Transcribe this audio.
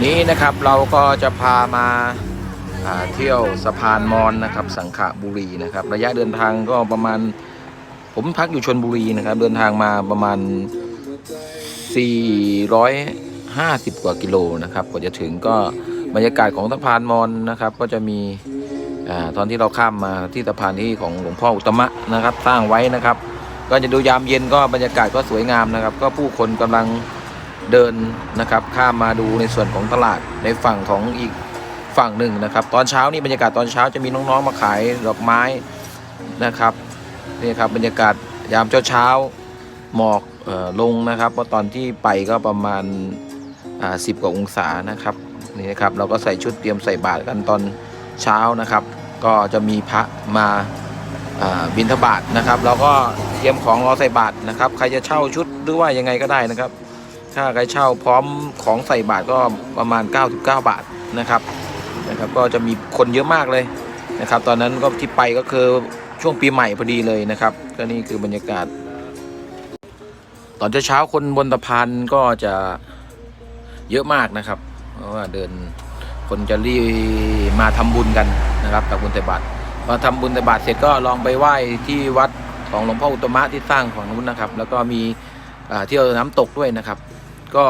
นี้นะครับเราก็จะพามาาเที่ยวสะพานมอนนะครับ สังขบุรีนะครับ ระยะเดินทางก็ประมาณ ผมพักอยู่ชนบุรีนะครับ เดินทางมาประมาณ 450 กว่ากิโลนะครับกว่าจะถึงก็บรรยากาศของสะพานมอนนะครับ ก็จะมีอตอนที่เราข้ามมาที่สะพานที่ของหลวงพ่ออุตมะนะครับ สร้างไว้นะครับ ก็จะดูยามเย็นก็บรรยากาศก็สวยงามนะครับ ก็ผู้คนกำลัง เดินนะครับข้ามมาดูในส่วนของตลาดในฝั่งของอีกฝั่งหนึ่งนะครับ ตอนเช้านี่บรรยากาศตอนเช้าจะมีน้องๆมาขายดอกไม้นะครับนี่ครับบรรยากาศยามเช้าๆหมอกออลงนะครับเพราะตอนที่ไปก็ประมาณสิบกว่าองศานะครับนี่นะครับเราก็ใส่ชุดเตรียมใส่บาตรกันตอนเช้านะครับ ก็จะมีพระมาบินทบาทนะครับ เราก็เตรียมของรอใส่บาทนะครับ ใครจะเช่าชุดหรือว่ายังไงก็ได้นะครับ ถ้าใครเช่าพร้อมของใส่บาทก็ประมาณ 99 บาทนะครับนะครับ ก็จะมีคนเยอะมากเลยนะครับ ตอนนั้นก็ที่ไปก็คือช่วงปีใหม่พอดีเลยนะครับ ก็นี่คือบรรยากาศ ตอนเช้าคนบนสะพานก็จะเยอะมากนะครับ เพราะว่าเดินคนจะรีมาทำบุญกันนะครับตักบุญใส่บาตรพอทำบุญใส่บาตรเสร็จก็ลองไปไหว้ที่วัดของหลวงพ่ออุตมะที่สร้างของนู้นนะครับ แล้วก็มีเที่ยวน้ำตกด้วยนะครับ ก็